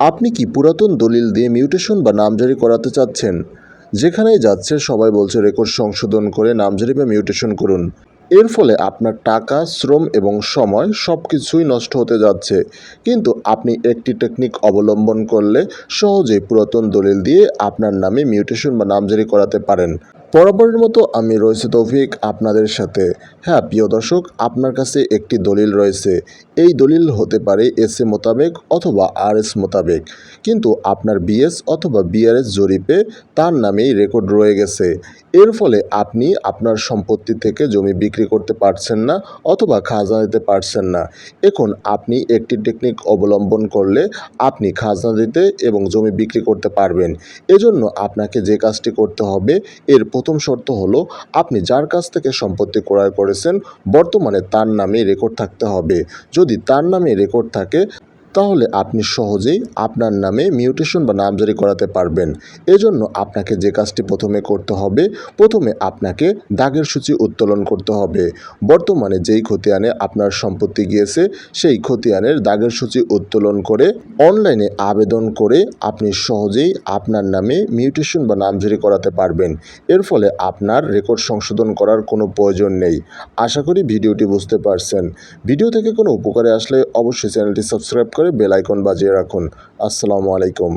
আপনি কি পুরাতন দলিল দিয়ে মিউটেশন বা নামজারি করাতে চাচ্ছেন? যেখানেই যাচ্ছে, সবাই বলছে রেকর্ড সংশোধন করে নামজারি বা মিউটেশন করুন। এর ফলে আপনার টাকা, শ্রম এবং সময় সব কিছুই নষ্ট হতে যাচ্ছে। কিন্তু আপনি একটি টেকনিক অবলম্বন করলে সহজেই পুরাতন দলিল দিয়ে আপনার নামে মিউটেশন বা নামজারি করাতে পারেন। বরাবরের মতো আমি রয়েছে তৌফিক আপনাদের সাথে। হ্যাঁ প্রিয় দর্শক, আপনার কাছে একটি দলিল রয়েছে। এই দলিল হতে পারে এস এ মোতাবেক অথবা আর এস মোতাবেক। কিন্তু আপনার বিএস অথবা বিআরএস জরিপে তার নামেই রেকর্ড রয়ে গেছে। এর ফলে আপনি আপনার সম্পত্তি থেকে জমি বিক্রি করতে পারছেন না অথবা খাজনা দিতে পারছেন না। এখন আপনি একটি টেকনিক অবলম্বন করলে আপনি খাজনা দিতে এবং জমি বিক্রি করতে পারবেন। এজন্য আপনাকে যে কাজটি করতে হবে, এর প্রথম শর্ত হল, আপনি যার কাছ থেকে সম্পত্তি ক্রয় করেছেন, বর্তমানে তার নামে রেকর্ড থাকতে হবে। যদি তার নামে রেকর্ড থাকে তাহলে আপনি সহজেই আপনার নামে মিউটেশন বা নামজারি করাতে পারবেন। এজন্য আপনাকে যে কাজটি প্রথমে করতে হবে, প্রথমে আপনাকে দাগের সূচি উত্তোলন করতে হবে। বর্তমানে যেই খতিয়ানে আপনার সম্পত্তি গিয়েছে, সেই খতিয়ানের দাগের সূচি উত্তোলন করে, অনলাইনে আবেদন করে আপনি সহজেই আপনার নামে মিউটেশন বা নামজারি করাতে পারবেন। এর ফলে আপনার রেকর্ড সংশোধন করার কোনো প্রয়োজন নেই। আশা করি ভিডিওটি বুঝতে পারছেন। ভিডিও থেকে কোনো উপকারে আসলে অবশ্যই চ্যানেলটি সাবস্ক্রাইব করে বেল আইকন বাজিয়ে রাখুন। আসসালামু আলাইকুম।